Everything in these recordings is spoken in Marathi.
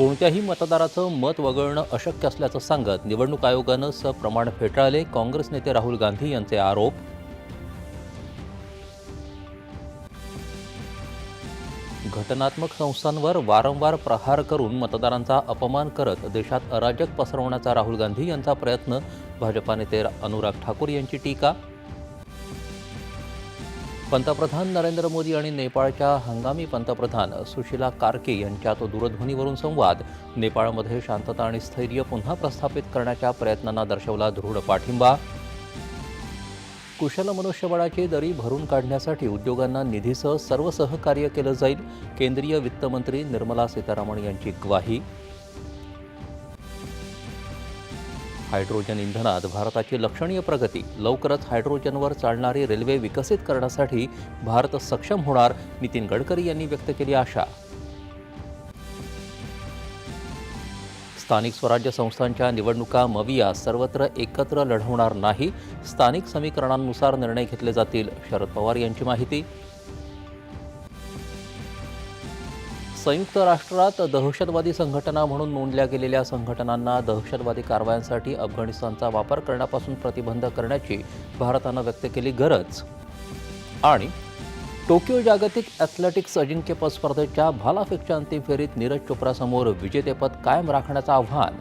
कोणत्याही मतदाराचं मत वगळणं अशक्य असल्याचं सांगत निवडणूक आयोगानं सप्रमाण फेटाळले काँग्रेस नेते राहुल गांधी यांचे आरोप. घटनात्मक संस्थांवर वारंवार प्रहार करून मतदारांचा अपमान करत देशात अराजक पसरवण्याचा राहुल गांधी यांचा प्रयत्न. भाजपा नेते अनुराग ठाकूर यांची टीका. पंतप्रधान नरेंद्र मोदी आणि नेपाळच्या हंगामी पंतप्रधान सुशीला कार्के यांच्यात दूरध्वनीवरून संवाद नेपाळमध्ये शांतता आणि स्थैर्य पुन्हा प्रस्थापित करण्याच्या प्रयत्नांना दर्शवला दृढ पाठिंबा. कुशल मनुष्यबळाची दरी भरून काढण्यासाठी उद्योगांना निधीसह सर्व सहकार्य केलं जाईल केंद्रीय वित्तमंत्री निर्मला सीतारामन यांची ग्वाही. हायड्रोजन इंधनात भारताची लक्षणीय प्रगती. लवकरच हायड्रोजनवर चालणारी रेल्वे विकसित करण्यासाठी भारत सक्षम होणार नितीन गडकरी यांनी व्यक्त केली आशा. स्थानिक स्वराज्य संस्थांच्या निवडणुका मविया सर्वत्र एकत्र लढवणार नाही. स्थानिक समीकरणांनुसार निर्णय घेतले जातील शरद पवार यांची माहिती संयुक्त राष्ट्रात दहशतवादी संघटना म्हणून नोंदल्या गेलेल्या संघटनांना दहशतवादी कारवायांसाठी अफगाणिस्तानचा वापर करण्यापासून प्रतिबंध करण्याची भारतानं व्यक्त केली गरज. आणि टोकियो जागतिक ॲथलेटिक्स अजिंक्यपद स्पर्धेच्या भालाफेकच्या अंतिम फेरीत नीरज चोप्रासमोर विजेतेपद कायम राखण्याचं आव्हान.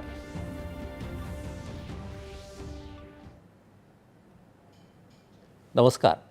नमस्कार.